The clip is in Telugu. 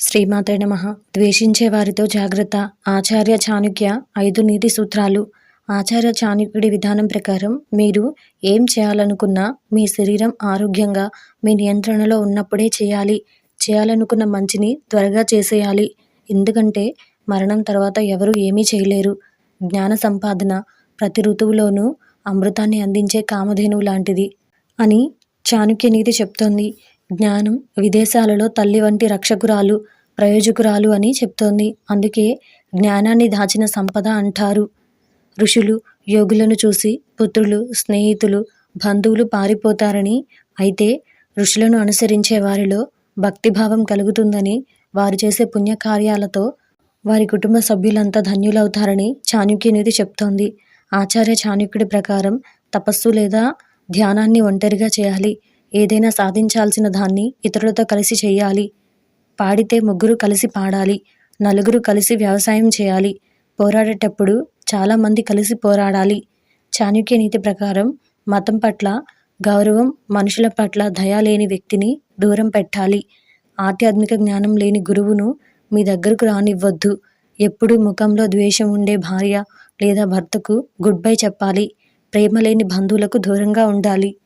శ్రీమాతే నమ. ద్వేషించే వారితో జాగ్రత్త. ఆచార్య చాణుక్య ఐదు నీతి సూత్రాలు. ఆచార్య చాణుక్యుడి విధానం ప్రకారం మీరు ఏం చేయాలనుకున్నా మీ శరీరం ఆరోగ్యంగా మీ నియంత్రణలో ఉన్నప్పుడే చేయాలి. చేయాలనుకున్న మంచిని త్వరగా చేసేయాలి. ఎందుకంటే మరణం తర్వాత ఎవరు ఏమీ చేయలేరు. జ్ఞాన సంపాదన ప్రతి ఋతువులోనూ అమృతాన్ని అందించే కామధేనువు లాంటిది అని చాణుక్య నీతి చెప్తోంది. జ్ఞానం విదేశాలలో తల్లి వంటి రక్షకురాలు ప్రయోజకురాలు అని చెప్తోంది. అందుకే జ్ఞానాన్ని దాచిన సంపద అంటారు. ఋషులు యోగులను చూసి పుత్రులు స్నేహితులు బంధువులు పారిపోతారని అయితే ఋషులను అనుసరించే వారిలో భక్తిభావం కలుగుతుందని వారు చేసే పుణ్యకార్యాలతో వారి కుటుంబ సభ్యులంతా ధన్యులవుతారని చాణుక్యనిధి చెప్తోంది. ఆచార్య చాణుక్యుడి ప్రకారం తపస్సు లేదా ధ్యానాన్ని ఒంటరిగా చేయాలి. ఏదైనా సాధించాల్సిన దాన్ని ఇతరులతో కలిసి చేయాలి. పాడితే ముగ్గురు కలిసి పాడాలి. నలుగురు కలిసి వ్యవసాయం చేయాలి. పోరాడేటప్పుడు చాలామంది కలిసి పోరాడాలి. చాణుక్య నీతి ప్రకారం మతం పట్ల గౌరవం మనుషుల పట్ల దయ లేని వ్యక్తిని దూరం పెట్టాలి. ఆధ్యాత్మిక జ్ఞానం లేని గురువును మీ దగ్గరకు రానివ్వద్దు. ఎప్పుడు ముఖంలో ద్వేషం ఉండే భార్య లేదా భర్తకు గుడ్ బై చెప్పాలి. ప్రేమ లేని బంధువులకు దూరంగా ఉండాలి.